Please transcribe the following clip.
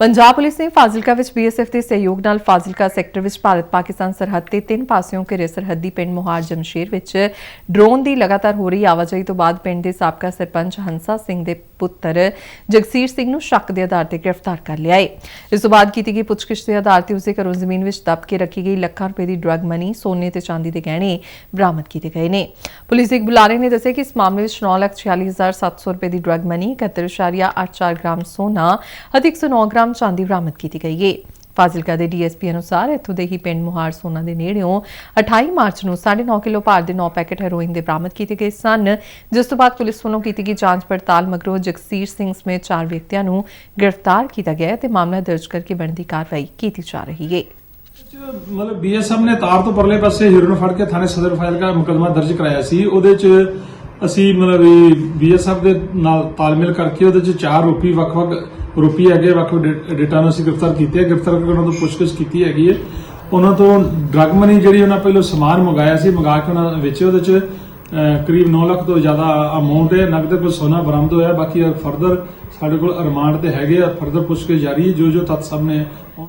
Punjab police ਨੇ ਫਾਜ਼ਿਲਕਾ ਵਿੱਚ BSF ਦੇ ਸਹਿਯੋਗ ਨਾਲ ਫਾਜ਼ਿਲਕਾ ਸੈਕਟਰ ਵਿੱਚ ਭਾਰਤ-ਪਾਕਿਸਤਾਨ ਸਰਹੱਦ ਤੇ ਤਿੰਨ ਪਾਸਿਓਂ ਘਿਰੇ ਸਰਹੱਦੀ ਪਿੰਡ ਮੁਹਾਰ ਜਮਸ਼ੇਰ ਵਿੱਚ ਡਰੋਨ ਦੀ ਲਗਾਤਾਰ ਹੋ ਰਹੀ ਆਵਾਜਾਈ ਤੋਂ ਬਾਅਦ ਪਿੰਡ ਦੇ ਸਾਬਕਾ ਸਰਪੰਚ ਹੰਸਾ ਸਿੰਘ ਦੇ ਪੁੱਤਰ ਜਗਸੀਰ ਸਿੰਘ ਨੂੰ ਸ਼ੱਕ ਦੇ ਆਧਾਰ ਤੇ ਗ੍ਰਿਫਤਾਰ ਕਰ ਲਿਆ ਹੈ। ਇਸ ਤੋਂ ਬਾਅਦ ਕੀਤੀ ਗਈ ਪੁੱਛਗਿੱਛ ਦੇ ਆਧਾਰ ਤੇ ਉਸਦੇ ਘਰੋਂ ਜ਼ਮੀਨ ਵਿੱਚ ਦਬ ਕੇ ਰੱਖੀ ਗਈ ਲੱਖਾਂ ਰੁਪਏ ਦੀ ਡਰੱਗ ਮਨੀ ਸੋਨੇ ਤੇ ਚਾਂਦੀ ਦੇ ਗਹਿਣੇ ਬਰਾਮਦ ਕੀਤੇ ਗਏ ਨੇ। ਪੁਲਿਸ ਦੇ ਇੱਕ ਬੁਲਾਰੇ ਨੇ ਦੱਸਿਆ ਕਿ ਇਸ ਮਾਮਲੇ ਵਿੱਚ 9,46,700 ਰੁਪਏ ਦੀ ਡਰੱਗ ਮਨੀ 71.84 ਗ੍ਰਾਮ ਸੋਨਾ ਅਤੇ 109 ਗ੍ਰਾਮ ਚਾਂਦੀ ਬਰਾਮਦ ਕੀਤੀ ਗਈ ਹੈ ਫਾਜ਼ਿਲਕਾ ਦੇ ਡੀਐਸਪੀ ਅਨੁਸਾਰ ਇੱਥੋਂ ਦੇ ਹੀ ਪਿੰਡ ਮੁਹਾਰ ਸੋਨਾ ਦੇ ਨੇੜਿਓਂ 28 ਮਾਰਚ ਨੂੰ 9.5 ਕਿਲੋ ਭਾਰ ਦੇ 9 ਪੈਕੇਟ ਹੈਰੋਇਨ ਦੇ ਬਰਾਮਦ ਕੀਤੇ ਗਏ ਸਨ। ਜਿਸ ਤੋਂ ਬਾਅਦ ਪੁਲਿਸ ਵੱਲੋਂ ਕੀਤੀ ਗਈ ਜਾਂਚ ਪੜਤਾਲ ਮਗਰੋਂ ਜਗਸੀਰ ਸਿੰਘ ਸਮੇਤ ਚਾਰ ਵਿਅਕਤੀਆਂ ਨੂੰ ਗ੍ਰਿਫਤਾਰ ਕੀਤਾ ਗਿਆ ਤੇ ਮਾਮਲਾ ਦਰਜ ਕਰਕੇ ਬਣਦੀ ਕਾਰਵਾਈ ਕੀਤੀ ਜਾ ਰਹੀ ਹੈ ਮਤਲਬ ਬੀਐਸਐਫ ਨੇ ਤਾਰ ਤੋਂ ਪਰਲੇ ਪਾਸੇ ਹੀਰੋ ਫੜ ਕੇ ਥਾਣੇ ਸਦਰ ਫਾਈਲ ਦਾ ਮੁਕਦਮਾ ਦਰਜ ਕਰਾਇਆ ਸੀ। ਉਹਦੇ ਚ ਅਸੀਂ ਮਤਲਬ ਬੀਐਸਐਫ ਦੇ ਨਾਲ ਤਾਲਮੇਲ ਕਰਕੇ ਉਹਦੇ ਚ ਚਾਰ ਰੋਪੀ ਵੱਖ-ਵੱਖ ਰੋਪੀ ਹੈਗੇ ਵੱਖ-ਵੱਖ ਡੇ- ਡੇਟਾ ਨੂੰ ਅਸੀਂ ਗ੍ਰਿਫਤਾਰ ਕੀਤੇ ਹੈ ਗ੍ਰਿਫਤਾਰ ਕਰਕੇ ਉਹਨਾਂ ਤੋਂ ਪੁੱਛਗਿੱਛ ਕੀਤੀ ਹੈਗੀ ਹੈ। ਉਹਨਾਂ ਤੋਂ ਡਰੱਗ ਮਨੀ ਜਿਹੜੀ ਉਹਨਾਂ ਪਹਿਲਾਂ ਸਮਾਨ ਮੰਗਾਇਆ ਸੀ, ਮੰਗਾ ਕੇ ਉਹਨਾਂ ਵਿੱਚ। ਉਹਦੇ ਚ ਕਰੀਬ 9 ਲੱਖ ਤੋਂ ਜ਼ਿਆਦਾ ਅਮਾਉਂਟ ਹੈ। ਨਗਦ ਕੁਝ ਸੋਨਾ ਬਰਾਮਦ ਹੋਇਆ। ਬਾਕੀ ਫਰਦਰ ਸਾਡੇ ਕੋਲ ਰਿਮਾਂਡ ਤੇ ਹੈਗੇ ਆ। ਫਰਦਰ ਪੁੱਛਗਿੱਛ ਜਾਰੀ ਹੈ। ਜੋ ਜੋ ਤੱਥ ਸਾਹਮਣੇ ਆਉਣ-